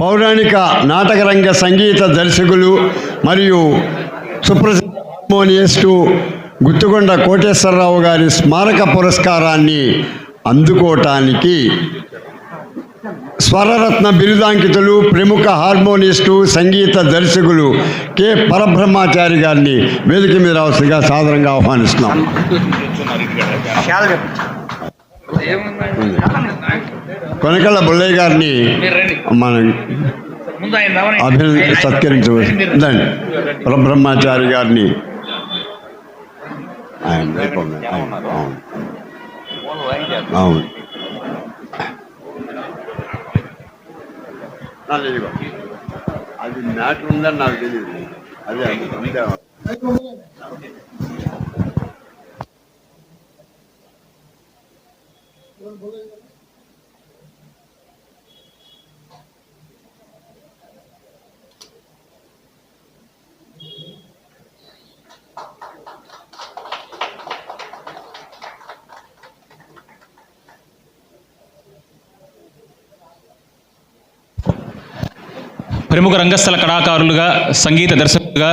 పౌరాణిక నాటకరంగ సంగీత దర్శకులు మరియు సుప్రసిద్ధ హార్మోనియస్టు గుత్తుకొండ కోటేశ్వరరావు గారి స్మారక పురస్కారాన్ని అందుకోవటానికి స్వరరత్న బిరుదాంకితులు ప్రముఖ హార్మోనిస్టు సంగీత దర్శకులు కె. పరబ్రహ్మాచారి గారిని వేదిక మీద అవసరంగా సాధారణంగా ఆహ్వానిస్తున్నాం. కొనకళ్ళ బుల్లయ్య గారిని మనం ముందు ఆయన రావని అభినంద సత్కరించవలసిందండి పరబ్రహ్మాచారి గారిని. ఆయన. అవును, అవును. అది మ్యాటర్ ఉందని నాకు తెలియదు అదే అంతే. ప్రముఖ రంగస్థల కళాకారులుగా సంగీత దర్శకులుగా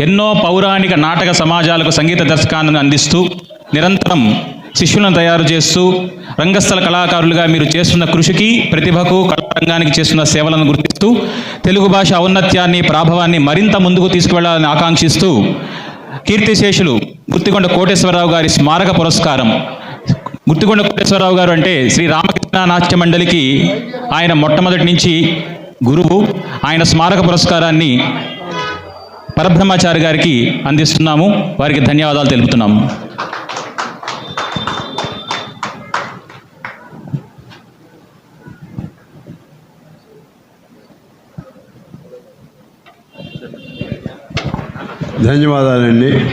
ఎన్నో పౌరాణిక నాటక సమాజాలకు సంగీత దర్శకాన్ని అందిస్తూ నిరంతరం శిష్యులను తయారు చేస్తూ రంగస్థల కళాకారులుగా మీరు చేస్తున్న కృషికి ప్రతిభకు కళారంగానికి చేస్తున్న సేవలను గుర్తిస్తూ తెలుగు భాష ఔన్నత్యాన్ని ప్రాభవాన్ని మరింత ముందుకు తీసుకువెళ్ళాలని ఆకాంక్షిస్తూ కీర్తిశేషులు గుత్తికొండ కోటేశ్వరరావు గారి స్మారక పురస్కారం గుత్తికొండ కోటేశ్వరరావు గారు అంటే శ్రీ రామకృష్ణ నాట్య మండలికి ఆయన మొట్టమొదటి నుంచి గురువు ఆయన స్మారక పురస్కారాన్ని పరబ్రహ్మాచారి గారికి అందిస్తున్నాము. వారికి ధన్యవాదాలు తెలుపుతున్నాము. ధన్యవాదాలండి.